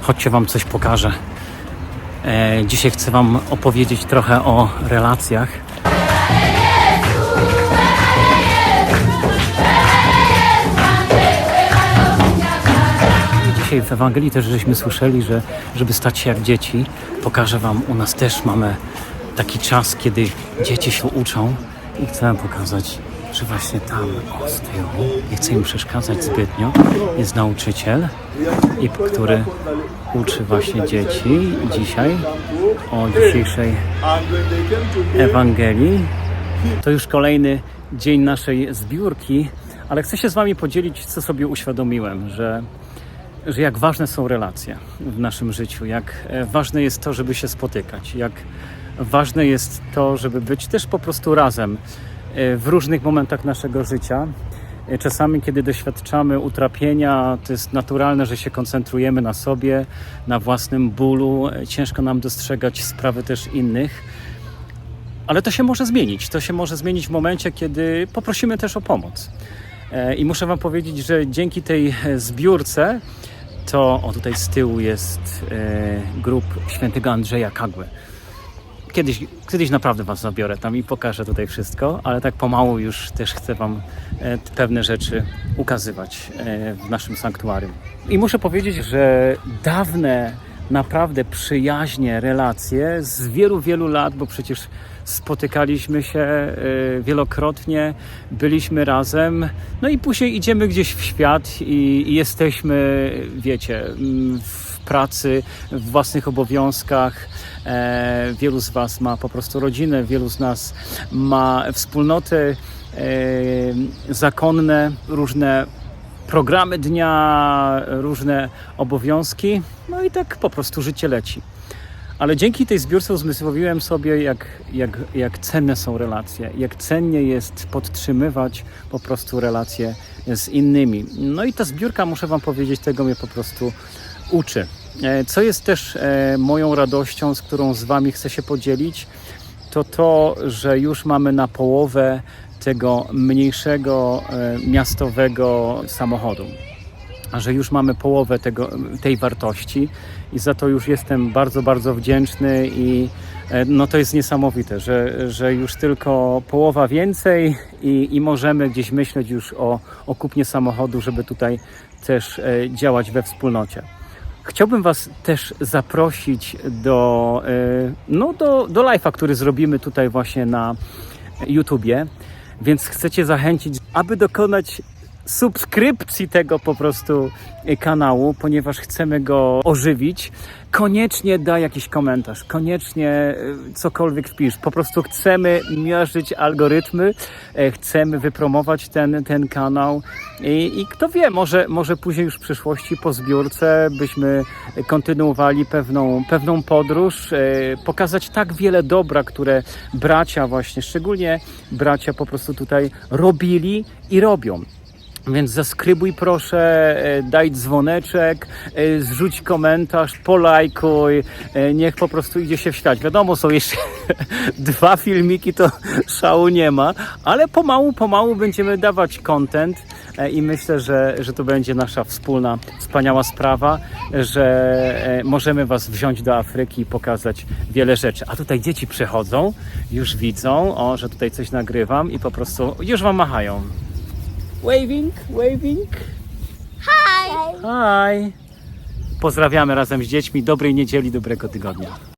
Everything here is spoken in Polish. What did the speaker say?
chodźcie Wam coś pokażę. E, dzisiaj chcę Wam opowiedzieć trochę o relacjach. Dzisiaj w Ewangelii też żeśmy słyszeli, że żeby stać się jak dzieci, pokażę Wam, u nas też mamy taki czas, kiedy dzieci się uczą i chcę Wam pokazać, że właśnie tam, o z tyłu, nie chcę im przeszkadzać zbytnio, jest nauczyciel, i który uczy właśnie dzieci dzisiaj o dzisiejszej Ewangelii. To już kolejny dzień naszej zbiórki, ale chcę się z Wami podzielić, co sobie uświadomiłem, że, że jak ważne są relacje w naszym życiu, jak e, ważne jest to, żeby się spotykać, jak ważne jest to, żeby być też po prostu razem w różnych momentach naszego życia. E, Czasami, kiedy doświadczamy utrapienia, to jest naturalne, że się koncentrujemy na sobie, na własnym bólu. E, Ciężko nam dostrzegać sprawy też innych. Ale to się może zmienić. To się może zmienić w momencie, kiedy poprosimy też o pomoc. E, I muszę Wam powiedzieć, że dzięki tej e, zbiórce, to o tutaj z tyłu jest e, grup świętego Andrzeja Kagły. Kiedyś, kiedyś naprawdę Was zabiorę tam i pokażę tutaj wszystko, ale tak pomału już też chcę Wam e, pewne rzeczy ukazywać e, w naszym sanktuarium. I muszę powiedzieć, że dawne, naprawdę przyjaźnie, relacje z wielu, wielu lat, bo przecież spotykaliśmy się e, wielokrotnie, byliśmy razem, no i później idziemy gdzieś w świat i, i jesteśmy, wiecie, mm, w pracy, w własnych obowiązkach. E, wielu z Was ma po prostu rodzinę, wielu z nas ma wspólnoty e, zakonne, różne programy dnia, różne obowiązki, no i tak po prostu życie leci. Ale dzięki tej zbiórce uzmysłowiłem sobie, jak, jak, jak cenne są relacje, jak cennie jest podtrzymywać po prostu relacje z innymi. No i ta zbiórka, muszę Wam powiedzieć, tego mnie po prostu uczy. E, Co jest też e, moją radością, z którą z Wami chcę się podzielić, to to, że już mamy na połowę tego mniejszego e, miastowego samochodu a że już mamy połowę tego, tej wartości i za to już jestem bardzo, bardzo wdzięczny i e, no to jest niesamowite, że, że już tylko połowa więcej i, i możemy gdzieś myśleć już o, o kupnie samochodu, żeby tutaj też e, działać we wspólnocie. Chciałbym Was też zaprosić do, e, no do, do live'a, który zrobimy tutaj właśnie na YouTubie, więc chcecie zachęcić, aby dokonać subskrypcji tego po prostu y, kanału, ponieważ chcemy go ożywić. Koniecznie daj jakiś komentarz, koniecznie y, cokolwiek wpisz. Po prostu chcemy miażdżyć algorytmy, e, chcemy wypromować ten, ten kanał i, i kto wie, może, może później już w przyszłości po zbiórce byśmy kontynuowali pewną, pewną podróż, pokazać tak wiele dobra, które bracia właśnie, szczególnie bracia po prostu tutaj robili i robią. Więc zaskrybuj proszę, e, daj dzwoneczek, e, zrzuć komentarz, polajkuj, e, niech po prostu idzie się w świat. Wiadomo, są jeszcze dwa filmiki, to szału nie ma, ale pomału, pomału będziemy dawać content i myślę, że, że to będzie nasza wspólna, wspaniała sprawa, że możemy Was wziąć do Afryki i pokazać wiele rzeczy. A tutaj dzieci przychodzą, już widzą, o, że tutaj coś nagrywam i po prostu już Wam machają. Waving, waving. Hi. Hi. Pozdrawiamy razem z dziećmi. Dobrej niedzieli, dobrego tygodnia.